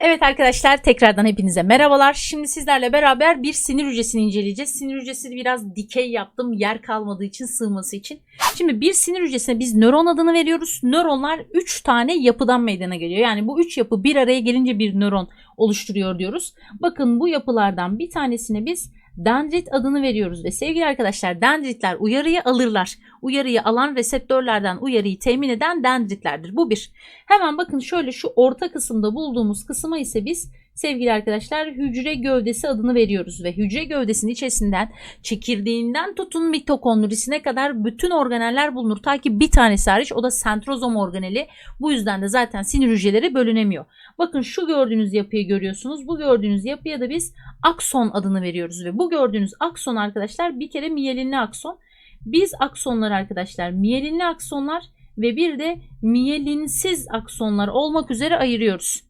Evet arkadaşlar tekrardan hepinize merhabalar. Şimdi sizlerle beraber bir sinir hücresini inceleyeceğiz. Sinir hücresi biraz dikey yaptım yer kalmadığı için sığması için. Şimdi bir sinir hücresine biz nöron adını veriyoruz. Nöronlar 3 tane yapıdan meydana geliyor. Yani bu 3 yapı bir araya gelince bir nöron oluşturuyor diyoruz. Bakın bu yapılardan bir tanesine biz dendrit adını veriyoruz ve sevgili arkadaşlar dendritler uyarıyı alırlar. Uyarıyı alan reseptörlerden uyarıyı temin eden dendritlerdir. Bu bir. Hemen bakın şöyle şu orta kısımda bulduğumuz kısma ise biz sevgili arkadaşlar hücre gövdesi adını veriyoruz ve hücre gövdesinin içerisinden çekirdeğinden tutun mitokondrisine kadar bütün organeller bulunur. Ta ki bir tanesi hariç o da sentrozom organeli. Bu yüzden de zaten sinir hücreleri bölünemiyor. Bakın şu gördüğünüz yapıyı görüyorsunuz. Bu gördüğünüz yapıya da biz akson adını veriyoruz ve bu gördüğünüz akson arkadaşlar bir kere miyelinli akson. Biz aksonlar arkadaşlar miyelinli aksonlar ve bir de miyelinsiz aksonlar olmak üzere ayırıyoruz.